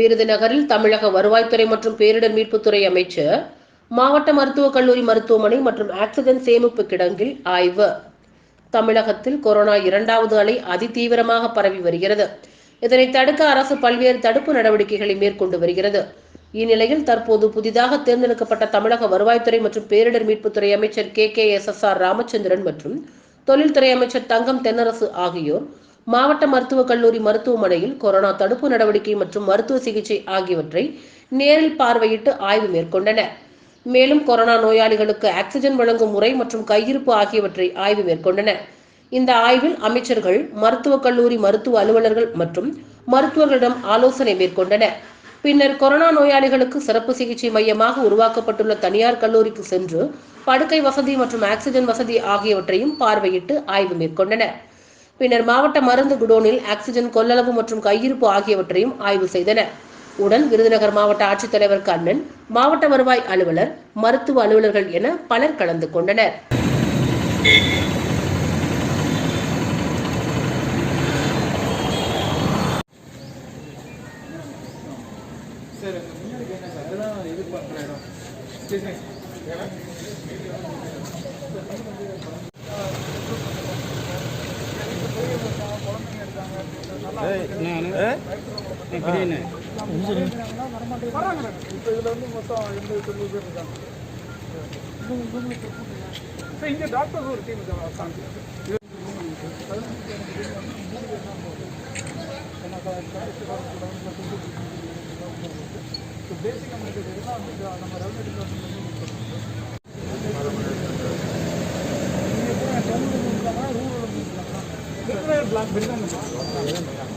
விருதுநகரில் தமிழக வருவாய்த்துறை மற்றும் பேரிடர் மீட்புத்துறை அமைச்சர் மாவட்ட மருத்துவக் கல்லூரி மருத்துவமனை மற்றும் ஆக்சிஜன் சேமிப்பு கிடங்கில் ஆய்வு. தமிழகத்தில் கொரோனா இரண்டாவது அலை அதிதீவிரமாக பரவி வருகிறது. இதனை தடுக்க அரசு பல்வேறு தடுப்பு நடவடிக்கைகளை மேற்கொண்டு வருகிறது. இந்நிலையில் தற்போது புதிதாக தேர்ந்தெடுக்கப்பட்ட தமிழக வருவாய்த்துறை மற்றும் பேரிடர் மீட்புத்துறை அமைச்சர் K K S S R Ramachandran மற்றும் தொழில்துறை அமைச்சர் தங்கம் தென்னரசு ஆகியோர் மாவட்ட மருத்துவக் கல்லூரி மருத்துவமனையில் கொரோனா தடுப்பு நடவடிக்கை மற்றும் மருத்துவ சிகிச்சை ஆகியவற்றை நேரில் பார்வையிட்டு ஆய்வு மேற்கொண்டனர். மேலும் கொரோனா நோயாளிகளுக்கு ஆக்சிஜன் வழங்கும் முறை மற்றும் கையிருப்பு ஆகியவற்றை ஆய்வு மேற்கொண்டனர். இந்த ஆய்வில் அமைச்சர்கள் மருத்துவக் கல்லூரி மருத்துவ அலுவலர்கள் மற்றும் மருத்துவர்களிடம் ஆலோசனை மேற்கொண்டனர். பின்னர் கொரோனா நோயாளிகளுக்கு சிறப்பு சிகிச்சை மையமாக உருவாக்கப்பட்டுள்ள தனியார் கல்லூரிக்கு சென்று படுக்கை வசதி மற்றும் ஆக்சிஜன் வசதி ஆகியவற்றையும் பார்வையிட்டு ஆய்வு மேற்கொண்டனர். பின்னர் மாவட்ட மருந்து குடோனில் ஆக்சிஜன் கொள்ளளவு மற்றும் கையிருப்பு ஆகியவற்றையும் ஆய்வு செய்தனர். உடன் விருதுநகர் மாவட்ட ஆட்சித்தலைவர் கண்ணன் மாவட்ட வருவாய் அலுவலர் மருத்துவ அலுவலர்கள் என பலர் கலந்து கொண்டனர். சார் முன்னாடி என்ன சார். அதுதான் இது பண்ணுற இடம் இங்கே டாக்டர்ஸ் ஒரு டீம் இருக்காங்க பேசிக் நம்மளுக்கு எதுனா நம்ம ரெவன்யூ டிபார்ட்மெண்ட் ரூரல் பிளாக்